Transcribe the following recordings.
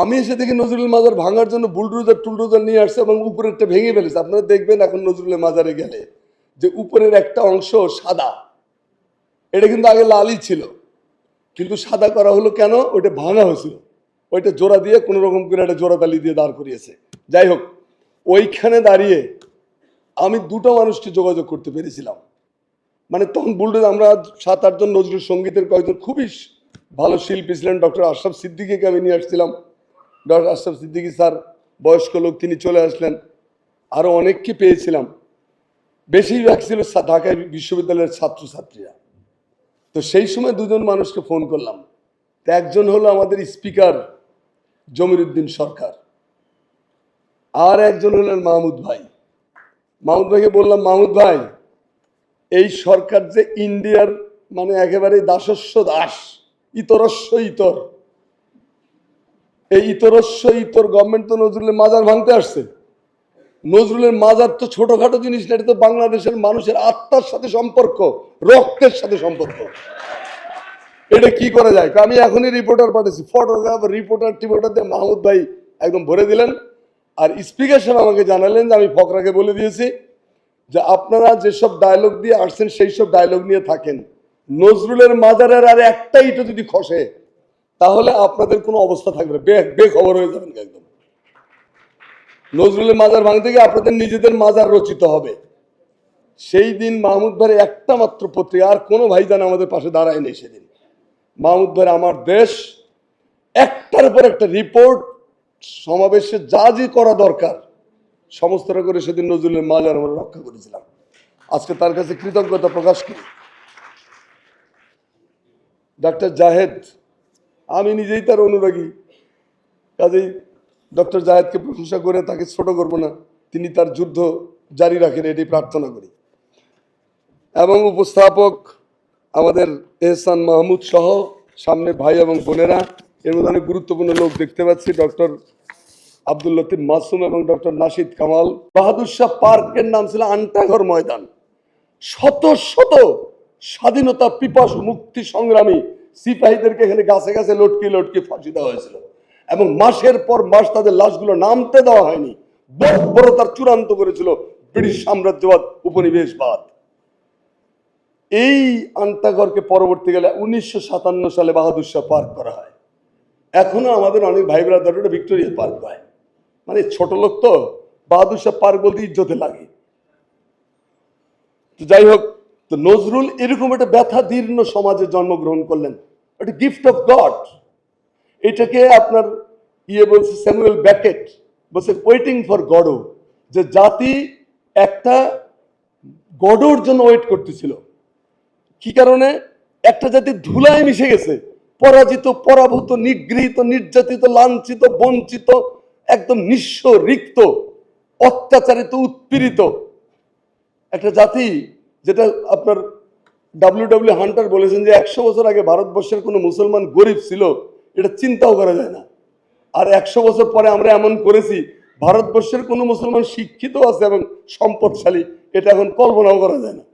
আমি এসে দেখি নজরুল মাজার ভাঙার জন্য বুলডোজার টুলডোজার নিয়ে আসছে এবং উপরেরটা ভেঙে ফেলেছে। আপনারা দেখবেন এখন নজরুলের মাজারে গেলে যে উপরের একটা অংশ সাদা। এটা কিন্তু আগে লালই ছিল। কিন্তু সাদা করা হলো কেন? ওইটা ভাঙা হয়েছিল। ওইটা জোড়া দিয়ে কোনো রকম করে একটা জোড়া তালি দিয়ে দাঁড় করিয়েছে। যাই হোক, ওইখানে দাঁড়িয়ে আমি দুটো মানুষকে যোগাযোগ করতে পেরেছিলাম। মানে তখন বুলডোজ আমরা সাত, আটজন নজরুল সঙ্গীতের কয়েকজন খুবই ভালো শিল্পী ছিলেন, ডক্টর আশরাফ সিদ্দিকিকে আমি নিয়ে আসছিলাম। ডক্টর আশরাফ সিদ্দিকি স্যার, বয়স্ক লোক, তিনি চলে আসলেন। আরও অনেককে পেয়েছিলাম। বেশিরভাগ ছিল ঢাকা বিশ্ববিদ্যালয়ের ছাত্রছাত্রীরা। তো সেই সময় দুজন মানুষকে ফোন করলাম। তো একজন হলো আমাদের স্পিকার জমিরুদ্দিন সরকার। আর একজন হলেন মাহমুদ ভাই। মাহমুদ ভাইকে বললাম, মাহমুদ ভাই, এই সরকার যে ইন্ডিয়ার মানে একেবারে দাসস্ব দাস, ইতরস্ব ইতর এই ইতরস্ব ইতর গভর্নমেন্ট তো নজরুলের মাজার ভাঙতে আসছে। নজরুলের মাজার তো ছোটখাটো জিনিস না, এটা তো বাংলাদেশের মানুষের আত্মার সাথে সম্পর্ক, রক্তের সাথে সম্পর্ক। এটা কি করা যায়? আমি এখনই রিপোর্টার পাঠিয়েছি ফটোগ্রাফার রিপোর্টার টিপোর্টার দিয়ে মাহমুদ ভাই একদম ভরে দিলেন। আর স্পিকার সাহেব আমাকে জানালেন যে আমি ফকরাকে বলে দিয়েছি যে আপনারা যেসব ডায়লগ দিয়ে আসছেন সেই সব ডায়লগ নিয়ে থাকেন। নজরুলের মাজারের আর একটা ইটো যদি খসে তাহলে আপনাদের কোনো অবস্থা থাকবে না। বেখবর হয়ে যাবেন একদম। নজরুলের মাজার ভাঙতে গিয়ে আপনাদের নিজেদের মাজার রচিত হবে। সেই দিন মাহমুদ ভাইয়ের একটা মাত্র পত্রিকা আর কোনো ভাইজান আমাদের পাশে দাঁড়ায়নি সেদিন। মাহমুদ ভাই, আমার দেশ, একটার পর একটা রিপোর্ট সমাবেশে যা যে করা দরকার, সমস্তটা করে সেদিন নজরুলের মাজার আমরা রক্ষা করেছিলাম। আজকে তার কাছে কৃতজ্ঞতা প্রকাশ করি। ডাক্তার জাহেদ আমি নিজেই তার অনুরাগী। কাজেই ডক্টর জাহেদকে প্রশংসা করে তাকে ছোট করব না, তিনি তার যুদ্ধ জারি রাখেন, এটি প্রার্থনা করি। এবং উপস্থাপক আমাদের এহসান মাহমুদ সহ সামনে ভাই এবং বোনেরা, এর মধ্যে অনেক গুরুত্বপূর্ণ লোক দেখতে পাচ্ছি, ডক্টর আব্দুল লতিফ মাসুম এবং ডক্টর নাসিদ কামাল। বাহাদুর শাহ পার্কের নাম ছিল আন্টাঘর ময়দান। শত শত স্বাধীনতা পিপাস মুক্তি সংগ্রামী সিপাহীদেরকে এখানে গাছে গাছে লটকে লটকে ফাঁসি দেওয়া হয়েছিল। এবং মাসের পর মাস তাদের লাশগুলো নামতে দেওয়া হয়নি। বর্বরতার চূড়ান্ত করেছিল ব্রিটিশ সাম্রাজ্যবাদ, উপনিবেশবাদ। এই আন্তাগরকে পরবর্তীকালে উনিশশো সাতান্ন সালে বাহাদুর শাহ পার্ক করা হয়। এখনও আমাদের অনেক ভাই ব্রাদার ওটা ভিক্টোরিয়া পার্ক হয়। মানে ছোট লোক তো, বাহাদুর শাহ পার্ক বলতে ইজ্জতে লাগে। তো যাই হোক তো নজরুল এরকম একটা ব্যথা দীর্ণ সমাজে জন্মগ্রহণ করলেন। একটা গিফট অফ গড এটাকে আপনার ইয়ে বলছে স্যামুয়েল ব্যাকেট, বলছে ওয়েটিং ফর গডো যে জাতি একটা গডোর জন্য ওয়েট করতেছিল। কি কারণে? একটা জাতি ধুলায় মিশে গেছে, পরাজিত, পরাভূত, নিগৃহীত, নির্যাতিত, লাঞ্ছিত, বঞ্চিত, একদম নিঃস্ব, রিক্ত, অত্যাচারিত, উৎপীড়িত। একটা জাতি যেটা আপনার ডাব্লিউ ডাব্লিউ হান্টার বলেছেন যে একশো বছর আগে ভারতবর্ষের কোনো মুসলমান গরিব ছিল, এটা চিন্তাও করা যায় না। আর একশো বছর পরে আমরা এমন করেছি, ভারতবর্ষের কোনো মুসলমান শিক্ষিত আছে এবং সম্পদশালী, এটা এখন কল্পনাও করা যায় না।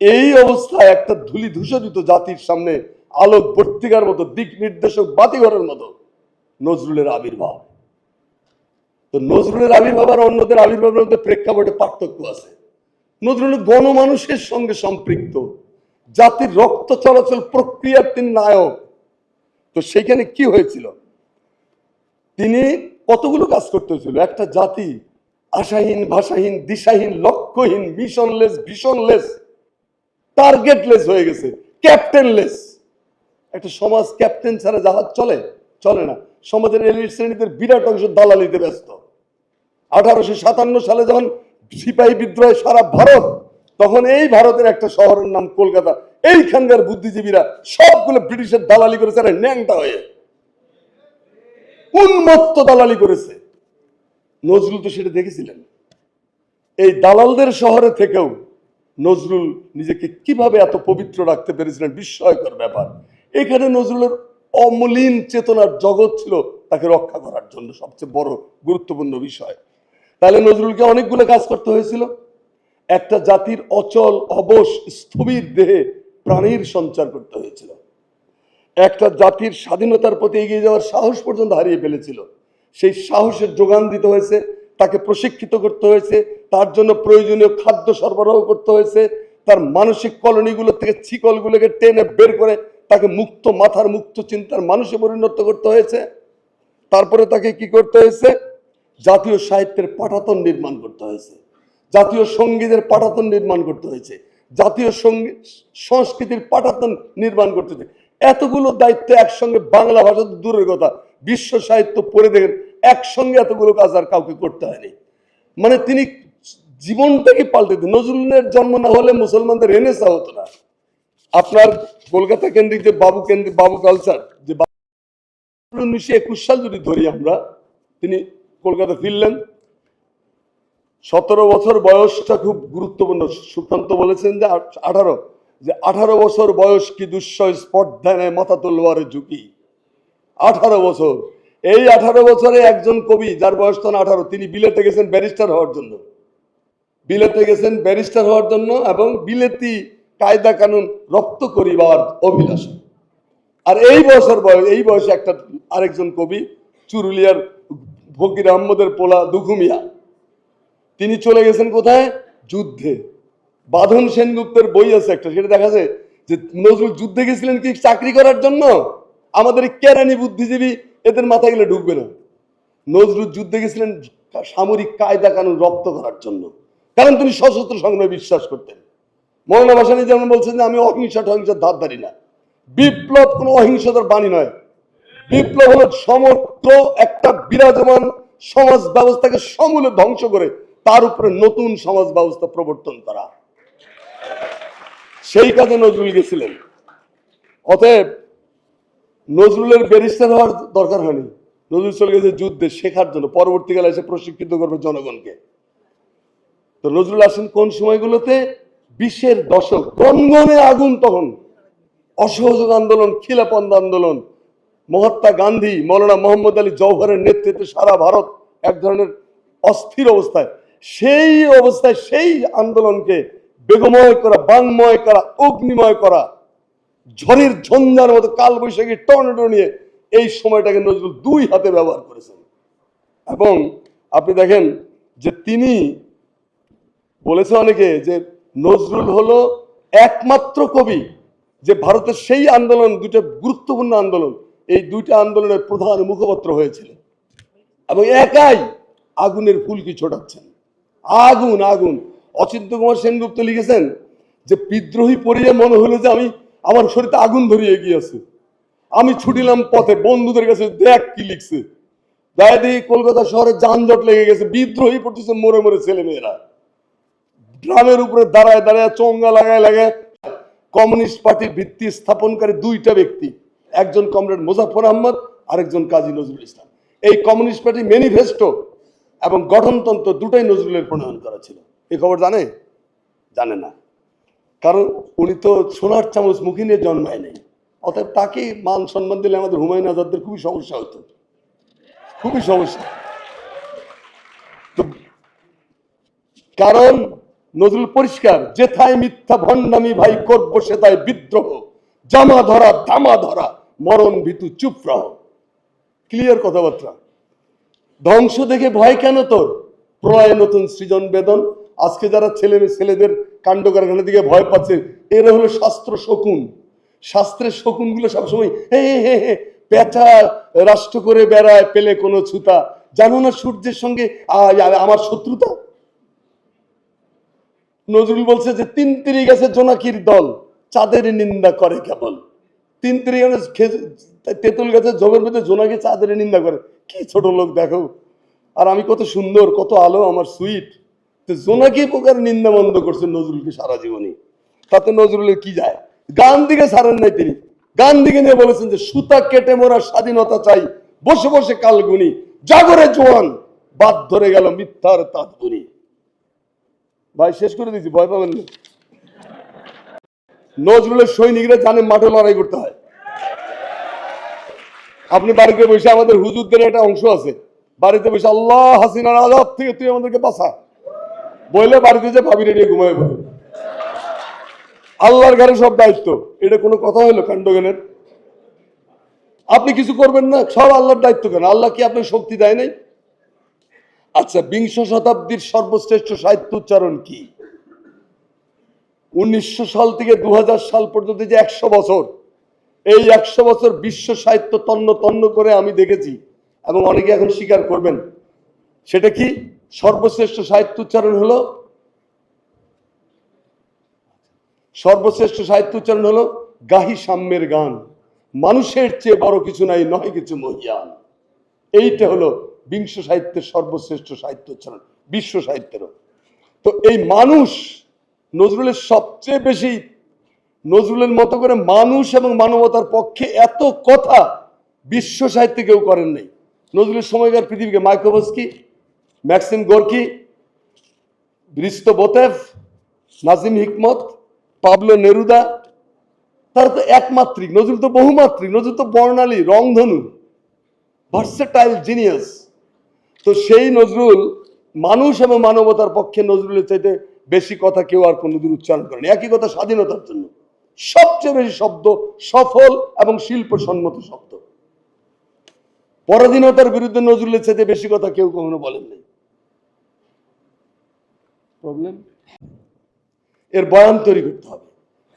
এই অবস্থায় একটা ধুলি ধূসরিত জাতির সামনে আলোক বর্তিকার মতো, দিক নির্দেশক বাতিঘরের মতো নজরুলের আবির্ভাব। তো নজরুলের আবির্ভাব আর অন্যদের আবির্ভাবের মধ্যে প্রেক্ষাপটে পার্থক্য আছে। নজরুল গণমানুষের সঙ্গে সম্পৃক্ত। জাতির রক্ত চলাচল প্রক্রিয়ার তিনি নায়ক। তো সেখানে কি হয়েছিল? তিনি কতগুলো কাজ করতে হয়েছিল? একটা জাতি আশাহীন, ভাষাহীন, দিশাহীন, লক্ষ্যহীন, মিশনলেস, ভীষণলেস, টার্গেটলেস হয়ে গেছে, ক্যাপ্টেনলেস। একটা সমাজ ক্যাপ্টেন ছাড়া জাহাজ চলে? চলে না। সমাজের এলিট শ্রেণীদের বিরাট অংশ দালালিতে ব্যস্ত। আঠারোশো সাতান্ন সালে যখন সিপাহী বিদ্রোহে সারা ভারত, তখন এই ভারতের একটা শহরের নাম কলকাতা। এইখানকার বুদ্ধিজীবীরা সবগুলো ব্রিটিশের দালালি করেছে আরে ন্যাংটা হয়ে। উন্মত্ত দালালি করেছে। নজরুল তো সেটা দেখেছিলেন। এই দালালদের শহরে থেকেও নজরুল নিজেকে কীভাবে এত পবিত্র রাখতে পেরেছিলেন বিস্ময়কর ব্যাপার। এখানে নজরুলের অমলিন চেতনার জগৎ ছিল তাকে রক্ষা করার জন্য সবচেয়ে বড় গুরুত্বপূর্ণ বিষয়। তাহলে নজরুলকে অনেকগুলো কাজ করতে হয়েছিল। একটা জাতির অচল, অবশ, স্থবির দেহে প্রাণীর সঞ্চার করতে হয়েছিল। একটা জাতির স্বাধীনতার প্রতি এগিয়ে যাওয়ার সাহস পর্যন্ত হারিয়ে ফেলেছিল। সেই সাহসের যোগান দিতে হয়েছে, তাকে প্রশিক্ষিত করতে হয়েছে, তার জন্য প্রয়োজনীয় খাদ্য সরবরাহ করতে হয়েছে, তার মানসিক কলোনিগুলো থেকে শিকলগুলোকে টেনে বের করে তাকে মুক্ত মাথার মুক্ত চিন্তার মানুষে পরিণত করতে হয়েছে। তারপরে তাকে কি করতে হয়েছে? জাতীয় সাহিত্যের পাঠাতন নির্মাণ করতে হয়েছে, জাতীয় সঙ্গীতের পাঠাতন নির্মাণ করতে হয়েছে, জাতীয় সংগীত সংস্কৃতির পাঠাতন নির্মাণ করতে হয়েছে। এতগুলো দায়িত্ব একসঙ্গে বাংলা ভাষা তো দূরের কথা, বিশ্ব সাহিত্য পড়ে দেখেন, একসঙ্গে এতগুলো কাজ আর কাউকে করতে হয়নি। মানে তিনি জীবনটাকে পাল্টে দিন নজরুলের জন্ম না হলে মুসলমানদের রেনেসা হতো না। আপনার কলকাতা কেন্দ্রিক যে বাবু কেন্দ্রিক, বাবু কালচার, যে উনিশশো একুশ সাল যদি ধরি আমরা, তিনি কলকাতা ফিরলেন। সতেরো বছর বয়সটা খুব গুরুত্বপূর্ণ, সুকান্ত বলেছেন যে আঠারো যে আঠারো বছর বয়স কি দুঃসয় স্পর্ধায় নেয় মাথা তলোয়ারের ঝুঁকি। আঠারো বছর, এই আঠারো বছরে একজন কবি, যার বয়স তখন আঠারো, তিনি বিলেতে গেছেন ব্যারিস্টার হওয়ার জন্য। বিলেতে গেছেন ব্যারিস্টার হওয়ার জন্য এবং বিলেতি কায়দা কানুন রপ্ত করিবার অভিলাষ। আর এই বছর বয়স, এই বয়সে একটা আরেকজন কবি, চুরুলিয়ার ফকির আহমদের পোলা দুখুমিয়া তিনি চলে গেছেন কোথায়? যুদ্ধে। বাঁধন সেনগুপ্তের বই আছে একটা, সেটা দেখা যায় যে নজরুল যুদ্ধে গেছিলেন কি চাকরি করার জন্য? আমাদের কেরানি বুদ্ধিজীবী এদের মাথায় গেলে ঢুকবে না। নজরুল যুদ্ধে গেছিলেন সামরিক কায়দা কানুন রপ্ত করার জন্য। কারণ তিনি সশস্ত্র সংগ্রামে বিশ্বাস করতেন। মৌলানা ভাসানী যেমন বলছেন যে, আমি অহিংসা টহিংসার ধার ধারি না। বিপ্লব কোনো অহিংসতার বাণী নয়। বিপ্লব হলো সমগ্র একটা বিরাজমান সমাজ ব্যবস্থাকে সমূলে ধ্বংস করে, তার উপরে নতুন সমাজ ব্যবস্থা প্রবর্তন করা। সেই কাজে নজরুল গেছিলেন। অতএব নজরুলের ব্যারিস্টার হওয়ার দরকার হয়নি। নজরুল চলে গেছে যুদ্ধে শেখার জন্য, পরবর্তীকালে এসে প্রশিক্ষিত করবে জনগণকে। তো নজরুল আসেন কোন সময়গুলোতে? বিশের দশক। গনগনে আগুন তখন। অসহযোগ আন্দোলন, খিলাপন্দ আন্দোলন মহাত্মা গান্ধী, মৌলানা মোহাম্মদ আলী জওহরের নেতৃত্বে সারা ভারত এক ধরনের অস্থির অবস্থায়। সেই অবস্থায় সেই আন্দোলনকে বেগময় করা, বাংময় করা, অগ্নিময় করা, ঝড়ের ঝঞ্ঝার মতো কালবৈশাখী টর্নেডো নিয়ে এই সময়টাকে নজরুল দুই হাতে ব্যবহার করেছেন। এবং আপনি দেখেন যে তিনি বলেছে অনেকে যে নজরুল হলো একমাত্র কবি, যে ভারতের সেই আন্দোলন দুটো গুরুত্বপূর্ণ আন্দোলন এই দুইটা আন্দোলনের প্রধান মুখপত্র হয়েছিলেন। এবং একাই আগুনের ফুলকি ছোটাচ্ছেন। আগুন আগুন। অচিন্ত কুমার সেনগুপ্ত লিখেছেন যে, বিদ্রোহী পড়িয়ে মনে হলো যে আমি আমার শরীরে আগুন ধরিয়ে গিয়েছে আমি ছুটিলাম পথে, বন্ধুদের কাছে দেখ কি লিখছে। গায়ে দেখি কলকাতা শহরে যানজট লেগে গেছে, বিদ্রোহী পড়তেছে মরে মরে ছেলে মেয়েরা ড্রামের উপরে দাঁড়ায় দাঁড়ায় চঙ্গা লাগায় লাগায় কমিউনিস্ট পার্টির ভিত্তি স্থাপনকারী দুইটা ব্যক্তি একজন কমরেড মুজাফর আহমদ, আরেকজন কাজী নজরুল ইসলাম। এই কমিউনিস্ট পার্টি ম্যানিফেস্টো এবং গঠনতন্ত্র দুটাই নজরুলের প্রণয়ন করা ছিল। এই খবর জানে? জানে না। কারণ উনি তো সোনার চামচ মুখী নিয়ে জন্মায় নেই। অতএব তাকে মান সম্মান দিলে আমাদের হুমায়ুন আজাদদের খুবই সমস্যা হতো। খুবই সমস্যা। কারণ নজরুল পরিষ্কার, যেথায় মিথ্যা ভণ্ডামি ভাই করব, সেথায় বিদ্রোহ। জামা ধরা দামা ধরা মরণ ভীতু চুপ রহ। ক্লিয়ার কথাবার্তা। ধ্বংস দেখে ভয় কেন তোর? প্রলয় নতুন সৃজন বেদন। আজকে যারা ছেলে ছেলেদের কাণ্ড কারখানার দিকে ভয় পাচ্ছে, এরা হলো শাস্ত্র শকুন। শাস্ত্রের শকুনগুলো সবসময় হে হে হে পেঁচা রাষ্ট্র করে বেড়ায় পেলে কোনো ছুতা। জানো না সূর্যের সঙ্গে আমার শত্রুতা? নজরুল বলছে যে, তিন তিরি গেছে জোনাকির দল, চাঁদের নিন্দা করে কেবল। তিন তিরি গেছে তেঁতুল গাছের জমের মধ্যে জোনাকি চাঁদের নিন্দা করে। কি ছোট লোক, দেখো। আর আমি কত সুন্দর, কত আলো, আমার সুইট। তো জোনাকি প্রকার নিন্দা বন্ধ করছে নজরুলকে সারা জীবনই তাতে নজরুলের কি যায়? গান দিকে ছাড়েন নাই তিনি। গান দিকে নিয়ে বলেছেন যে, সুতা কেটে মোরা স্বাধীনতা চাই। বসে বসে কালগুনি জাগরে জোয়ান, বাদ ধরে গেল মিথ্যার তাঁত বুনি ভাই, শেষ করে দিয়েছি, ভয় পাবেন না। নজরুলের সৈনিকরা জানে মাঠে লড়াই করতে আপনি বাড়িতে বসে আমাদের হুজুরদের একটা অংশ আছে। বাড়িতে বসে আল্লাহ হাসিনার আজাদ থেকে তুই আমাদেরকে বাঁচা। বইলে বাড়িতে যে ভাবি রেডিয়ে ঘুমায় পড়ে আল্লাহর ঘরে সব দায়িত্ব। এটা কোনো কথা হলো কাণ্ডজ্ঞানের? আপনি কিছু করবেন না, সব আল্লাহর দায়িত্ব কেন? আল্লাহ কি আপনার শক্তি দেয় নাই? আচ্ছা বিংশ শতাব্দীর সর্বশ্রেষ্ঠ সাহিত্য উচ্চারণ কি? উনিশশো সাল থেকে দু হাজার সাল পর্যন্ত যে একশো বছর এই একশো বছর বিশ্ব সাহিত্য তন্ন তন্ন করে আমি দেখেছি এবং অনেকে এখন স্বীকার করবেন। সেটা কি? সর্বশ্রেষ্ঠ সাহিত্য উচ্চারণ হলো? সর্বশ্রেষ্ঠ সাহিত্য উচ্চারণ হলো গাহি সাম্যের গান। মানুষের চেয়ে বড় কিছু নাই নয় কিছু মহিয়ান। এইটা হলো বিংশ সাহিত্যের সর্বশ্রেষ্ঠ সাহিত্য উচ্চারণ, বিশ্ব সাহিত্যেরও। তো এই মানুষ নজরুলের সবচেয়ে বেশি নজরুলের মতো করে মানুষ এবং মানবতার পক্ষে এত কথা বিশ্ব সাহিত্যে কেউ করেন নাই। নজরুলের সময়কার পৃথিবীকে Mayakovsky Maxim Gorky Hristo Botev, Nazim Hikmet, Pablo Neruda, তারা তো একমাত্রিক, নজরুল তো বহুমাত্রিক, নজরুল তো বর্ণালী, রংধনু ভার্সেটাইল জিনিয়াস তো সেই নজরুল, মানুষ এবং মানবতার পক্ষে নজরুলের চাইতে বেশি কথা কেউ আর কোনোদিন উচ্চারণ করেনি। একই কথা স্বাধীনতার জন্য। সবচেয়ে বেশি শব্দ সফল এবং শিল্প সম্মত শব্দ। পরাধীনতার বিরুদ্ধে নজরুলের চাইতে বেশি কথা কেউ কখনো বলেন নাই। প্রবলেম এর বয়ান তৈরি করতে হবে।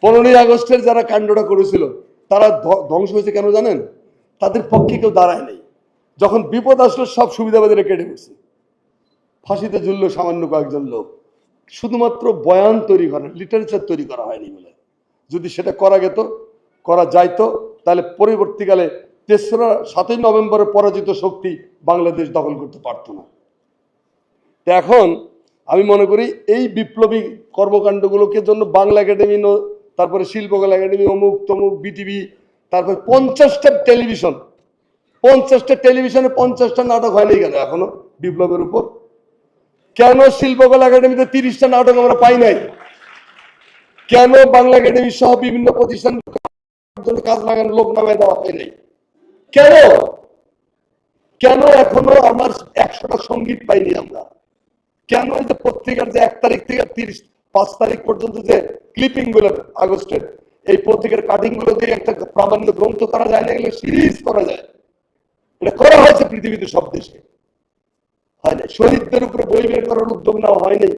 পনেরোই আগস্টের যারা কাণ্ডটা করেছিল, তারা ধ্ব- ধ্বংস হয়েছে কেন জানেন? তাদের পক্ষে কেউ দাঁড়ায় নেই। যখন বিপদ আসলো, সব সুবিধাবাদীরা কেটে পড়ছে। ফাঁসিতে ঝুললো সামান্য কয়েকজন লোক। শুধুমাত্র বয়ান তৈরি করা লিটারেচার তৈরি করা হয়নি বলে। যদি সেটা করা যেত করা যাইতো, তাহলে পরবর্তীকালে তেসরা, সাতই নভেম্বরে পরাজিত শক্তি বাংলাদেশ দখল করতে পারতো না। তো এখন আমি মনে করি এই বিপ্লবী কর্মকাণ্ডগুলোকে জন্য বাংলা একাডেমি তারপরে শিল্পকলা একাডেমি, অমুক তমুক, বিটিভি, তারপরে পঞ্চাশটা টেলিভিশন, পঞ্চাশটা টেলিভিশনে পঞ্চাশটা নাটক হয়নি কেন এখনও বিপ্লবের উপর? কেন শিল্পকলা একাডেমিতে তিরিশটা নাটক আমরা পাই নাই? কেন বাংলা একাডেমি সহ বিভিন্ন প্রতিষ্ঠান কাজ লাগানো লোক নামায় দেওয়া হয় নাই? কেন? কেন এখনও আমার একশোটা সংগীত পাইনি আমরা? কেন এই যে পত্রিকার যে এক তারিখ থেকে তিরিশ, পাঁচ তারিখ পর্যন্ত যে ক্লিপিংগুলো আগস্টের, এই পত্রিকার কাটিংগুলো দিয়ে একটা প্রামাণ্য গ্রন্থ করা যায় না, এগুলো সিরিজ করা যায়? এটা করা হয়েছে পৃথিবীতে সব দেশে। হয় না শহীদদের উপরে বই বের করার উদ্যোগ নেওয়া হয়নি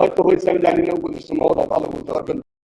হয়তো হয়েছে, আমি জানি না, উপদেষ্টা মহোদয় ভালো বলতে পারবেন।